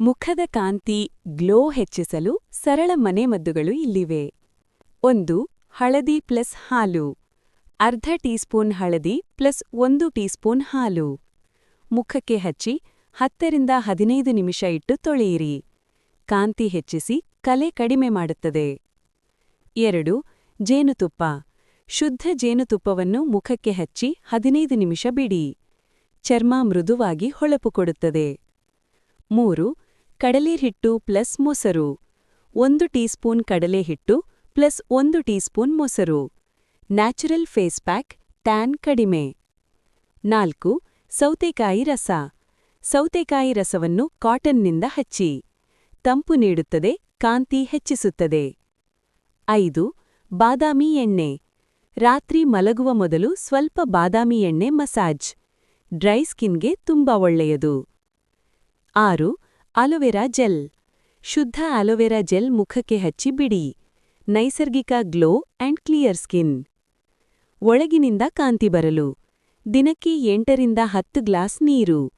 ಮುಖದ ಕಾಂತಿ ಗ್ಲೋ ಹೆಚ್ಚಿಸಲು ಸರಳ ಮನೆಮದ್ದುಗಳು ಇಲ್ಲಿವೆ. ಒಂದು, ಹಳದಿ ಪ್ಲಸ್ ಹಾಲು. ಅರ್ಧ ಟೀಸ್ಪೂನ್ ಹಳದಿ ಪ್ಲಸ್ ಒಂದು ಟೀಸ್ಪೂನ್ ಹಾಲು. ಮುಖಕ್ಕೆ ಹಚ್ಚಿ ಹತ್ತರಿಂದ ಹದಿನೈದು ನಿಮಿಷ ಇಟ್ಟು ತೊಳೆಯಿರಿ. ಕಾಂತಿ ಹೆಚ್ಚಿಸಿ ಕಲೆ ಕಡಿಮೆ ಮಾಡುತ್ತದೆ. ಎರಡು, ಜೇನುತುಪ್ಪ. ಶುದ್ಧ ಜೇನುತುಪ್ಪವನ್ನು ಮುಖಕ್ಕೆ ಹಚ್ಚಿ ಹದಿನೈದು ನಿಮಿಷ ಬಿಡಿ. ಚರ್ಮ ಮೃದುವಾಗಿ ಹೊಳಪು ಕೊಡುತ್ತದೆ. ಮೂರು ಕಡಲೆ ಹಿಟ್ಟು ಪ್ಲಸ್ ಮೊಸರು. ಒಂದು ಟೀಸ್ಪೂನ್ ಕಡಲೆ ಹಿಟ್ಟು ಪ್ಲಸ್ ಒಂದು ಟೀಸ್ಪೂನ್ ಮೊಸರು. ನ್ಯಾಚುರಲ್ ಫೇಸ್ ಪ್ಯಾಕ್ ಟ್ಯಾನ್ ಕಡಿಮೆ. ನಾಲ್ಕು, ಸೌತೆಕಾಯಿ ರಸ. ಸೌತೆಕಾಯಿ ರಸವನ್ನು ಕಾಟನ್ನಿಂದ ಹಚ್ಚಿ. ತಂಪು ನೀಡುತ್ತದೆ, ಕಾಂತಿ ಹೆಚ್ಚಿಸುತ್ತದೆ. ಐದು, ಬಾದಾಮಿ ಎಣ್ಣೆ. ರಾತ್ರಿ ಮಲಗುವ ಮೊದಲು ಸ್ವಲ್ಪ ಬಾದಾಮಿ ಎಣ್ಣೆ ಮಸಾಜ್. ಡ್ರೈ ಸ್ಕಿನ್ಗೆ ತುಂಬಾ ಒಳ್ಳೆಯದು. ಆರು ಅಲೋವೆರಾ ಜೆಲ್. ಶುದ್ಧ ಅಲೋವೆರಾ ಜೆಲ್ ಮುಖಕ್ಕೆ ಹಚ್ಚಿ ಬಿಡಿ. ನೈಸರ್ಗಿಕ ಗ್ಲೋ ಅಂಡ್ ಕ್ಲಿಯರ್ ಸ್ಕಿನ್. ಒಳಗಿನಿಂದ ಕಾಂತಿ ಬರಲು. ದಿನಕ್ಕೆ ಎಂಟರಿಂದ ಹತ್ತು ಗ್ಲಾಸ್ ನೀರು.